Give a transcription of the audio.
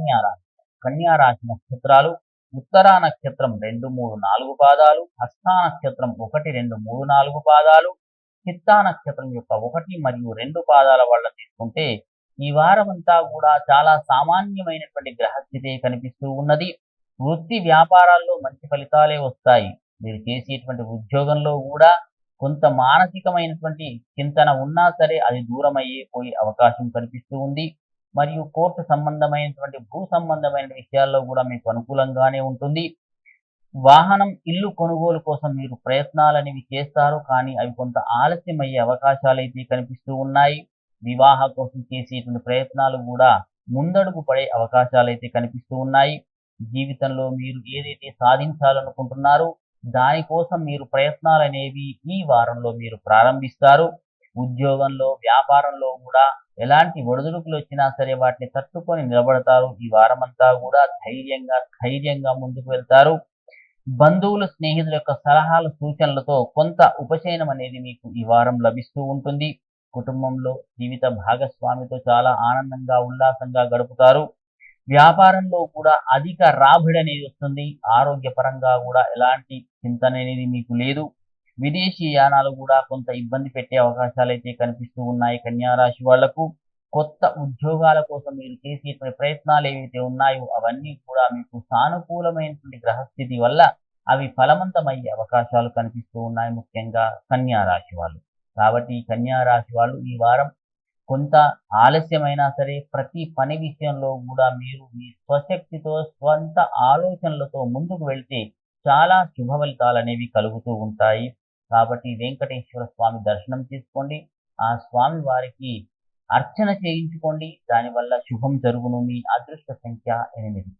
కన్యారాశి కన్యారాశి నక్షత్రాలు ఉత్తరా నక్షత్రం రెండు మూడు నాలుగు పాదాలు హస్తా నక్షత్రం ఒకటి రెండు మూడు నాలుగు పాదాలు చిత్తా నక్షత్రం యొక్క ఒకటి మరియు రెండు పాదాల వల్ల తీసుకుంటే ఈ వారం అంతా కూడా చాలా సామాన్యమైనటువంటి గ్రహస్థితి కనిపిస్తూ ఉన్నది. వృత్తి వ్యాపారాల్లో మంచి ఫలితాలే వస్తాయి. మీరు చేసేటువంటి ఉద్యోగంలో కూడా కొంత మానసికమైనటువంటి చింతన ఉన్నా సరే అది దూరం అయ్యే పోయే అవకాశం కనిపిస్తూ ఉంది. మరియు కోర్టు సంబంధమైనటువంటి భూ సంబంధమైన విషయాల్లో కూడా మీకు అనుకూలంగానే ఉంటుంది. వాహనం ఇల్లు కొనుగోలు కోసం మీరు ప్రయత్నాలనేవి చేస్తారు. కానీ అవి కొంత ఆలస్యం అయ్యే అవకాశాలు అయితే కనిపిస్తూ ఉన్నాయి. వివాహ కోసం చేసేటువంటి ప్రయత్నాలు కూడా ముందడుగు పడే అవకాశాలు అయితే కనిపిస్తూ ఉన్నాయి. జీవితంలో మీరు ఏదైతే సాధించాలనుకుంటున్నారో దానికోసం మీరు ప్రయత్నాలు అనేవి ఈ వారంలో మీరు ప్రారంభిస్తారు. ఉద్యోగంలో వ్యాపారంలో కూడా ఎలాంటి ఒడిదుడుకులు వచ్చినా సరే వాటిని తట్టుకొని నిలబడతారు. ఈ వారమంతా కూడా ధైర్యంగా ధైర్యంగా ముందుకు వెళ్తారు. బంధువులు స్నేహితుల యొక్క సలహాలు సూచనలతో కొంత ఉపశయనం అనేది మీకు ఈ వారం లభిస్తూ ఉంటుంది. కుటుంబంలో జీవిత భాగస్వామితో చాలా ఆనందంగా ఉల్లాసంగా గడుపుతారు. వ్యాపారంలో కూడా అధిక రాబడి అనేది వస్తుంది. ఆరోగ్యపరంగా కూడా ఎలాంటి చింతన అనేది మీకు లేదు. విదేశీ యానాలు కూడా కొంత ఇబ్బంది పెట్టే అవకాశాలు అయితే కనిపిస్తూ ఉన్నాయి. కన్యారాశి వాళ్ళకు కొత్త ఉద్యోగాల కోసం మీరు చేసేటువంటి ప్రయత్నాలు ఏవైతే ఉన్నాయో అవన్నీ కూడా మీకు సానుకూలమైనటువంటి గ్రహస్థితి వల్ల అవి ఫలవంతమయ్యే అవకాశాలు కనిపిస్తూ ఉన్నాయి ముఖ్యంగా కన్యా రాశి వాళ్ళు. కాబట్టి ఈ కన్యా రాశి వాళ్ళు ఈ వారం కొంత ఆలస్యమైనా సరే ప్రతి పని విషయంలో కూడా మీరు మీ స్వశక్తితో స్వంత ఆలోచనలతో ముందుకు వెళ్తే చాలా శుభ ఫలితాలు అనేవి కలుగుతూ ఉంటాయి. కాబట్టి వెంకటేశ్వర స్వామి దర్శనం చేసుకోండి. ఆ స్వామి వారికి అర్చన చేయించుకోండి. దానివల్ల శుభం జరుగును. మీ అదృష్ట సంఖ్య ఎనిమిది.